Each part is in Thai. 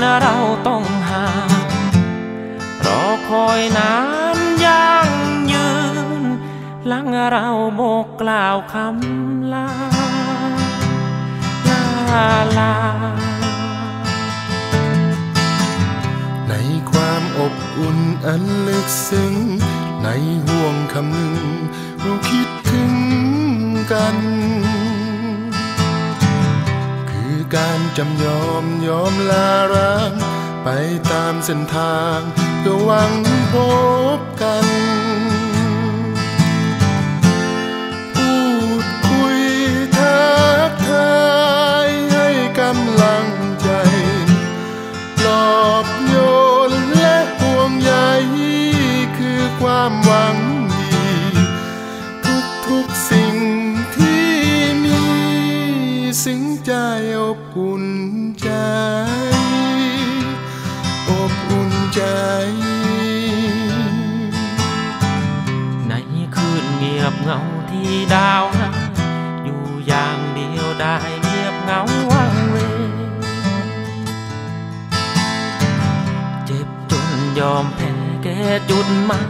เราต้องห่างรอคอยนานยังยืนหลังเราโบกกล่าวคำลาลาลา ในความอบอุ่นอันลึกซึ้ง ในห่วงคำหนึ่งเราคิดถึงกัน การจำยอมยอมลาร้างไปตามเส้นทางเพื่อหวังพบกัน พูดคุยทักทายให้กำลังใจปลอบโยนและห่วงใยคือความหวังดี ทุกๆสิ่งที่มีสิ่งใจอบ อุ่นใจ อบอุ่นใจ ในคืนเงียบเงาที่ดาวอยู่อย่างเดียวได้เงียบเงาวังเวเจ็บจนยอมแพ้แก่จุดมา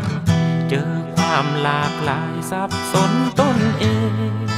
เจอความหลากหลายสับสนตนเอง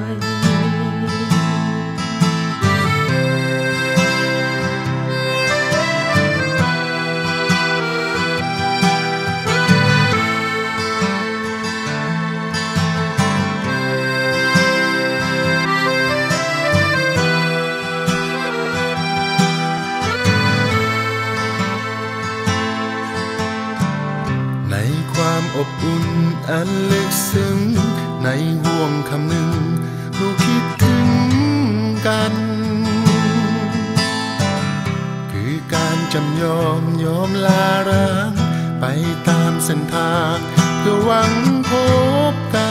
ความอบอุ่นอันลึกซึ้งในห่วงคำหนึ่งเราคิดถึงกัน คือการจำยอมยอมลาร้างไปตามเส้นทางเพื่อหวังพบกัน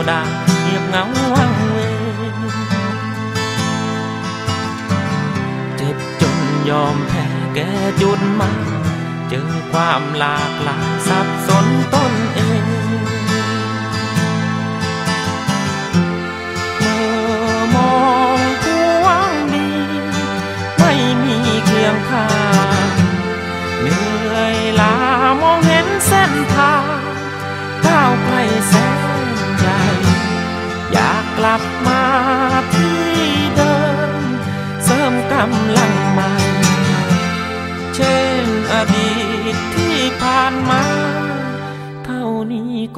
เดียวดายเงียบเหงาวังเวงเจ็บจนยอมแพ้แก่จุดหมายเจอความหลากหลายสับสนตน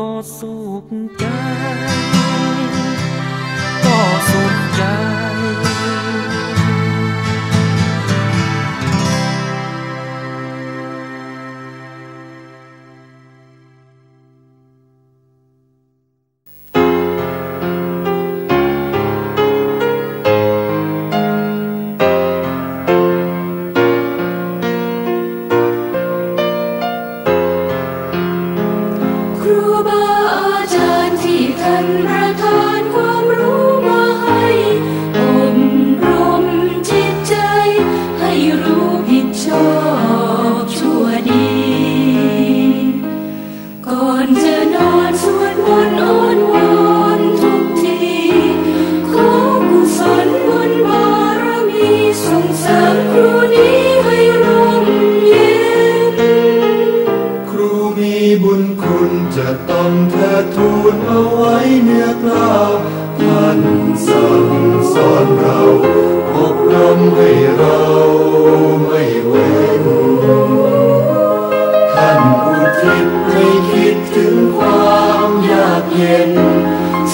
นี้ก็สุ จะต้องเธอทูลเอาไว้เนื้อกล้าวท่านสั่งสอนเรา เย็น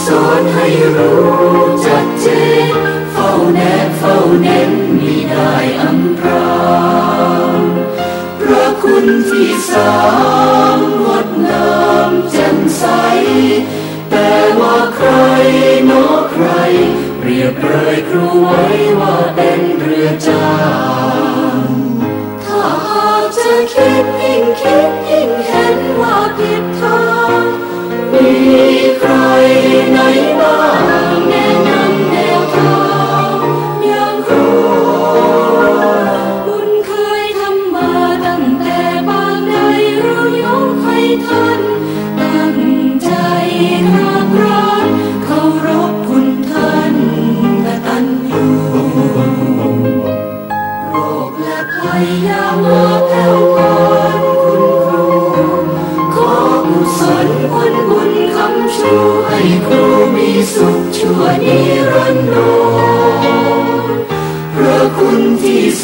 สอนให้รู้จัดเจน เฝ้าแนบเฝ้าเน้นมิได้อำพรางพระคุณที่สามงดงามแจ่มใส แต่ว่าใครเนอใคร เปรียบเปรยครูไว้ว่าเป็นเรือจ้างถ้าหากจะคิดยิ่งคิดยิ่งเห็นว่าผิดทางมี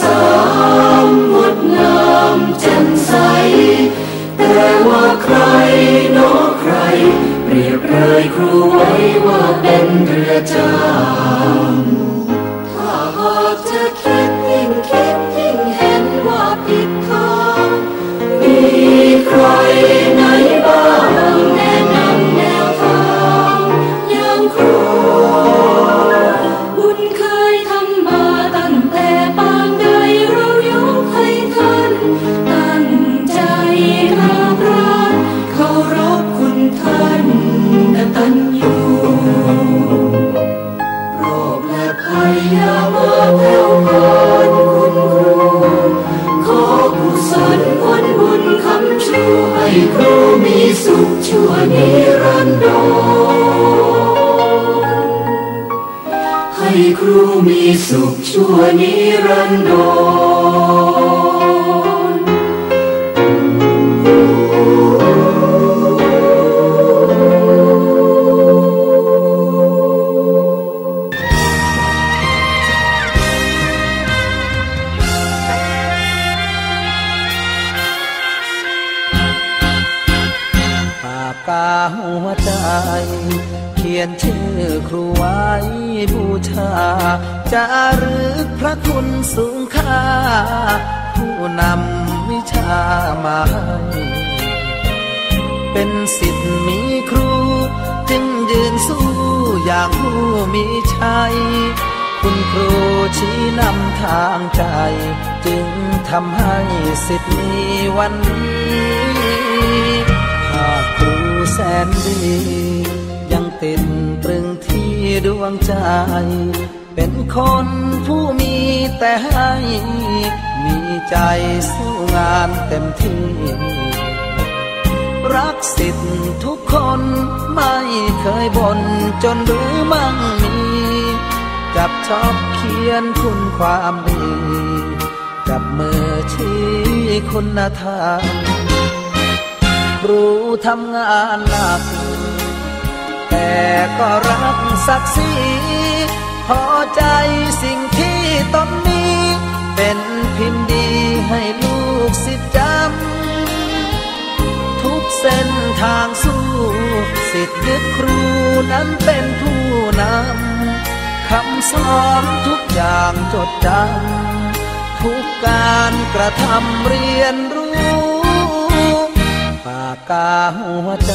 สามงดงามแจ่มใส แต่ว่าใครเนอใคร เปรียบเลยครูไว้ว่าเป็นเรือจ้า สุขชั่วนิรันดร ชามาให้เป็นสิทธิ์มีครู จึงยืนสู้อย่างผู้มีชัย คุณครูชี้นำทางใจ จึงทำให้สิทธิ์มีวันนี้หากครูแสนดี ยังติดตรึงที่ดวงใจ เป็นคนผู้มีแต่ให้ มีใจสู้งานเต็มที่ รักสิทธิ์ทุกคนไม่เคยบ่นจนหรือมั่งมี จับชอบเขียนคุณความดี จับมือชี้คุณธรรมรู้ทำงานหนัก แต่ก็รักศักดิ์ศรี พอใจสิ่งที่ตนมีเป็นพิมพ์ดีให้ลูกศิจำทุกเส้นทางสู้สิทธิ์ยึดครูนั้นเป็นผู้นำคำสอนทุกอย่างจดจำทุกการกระทำเรียนรู้ปากกาหัวใจ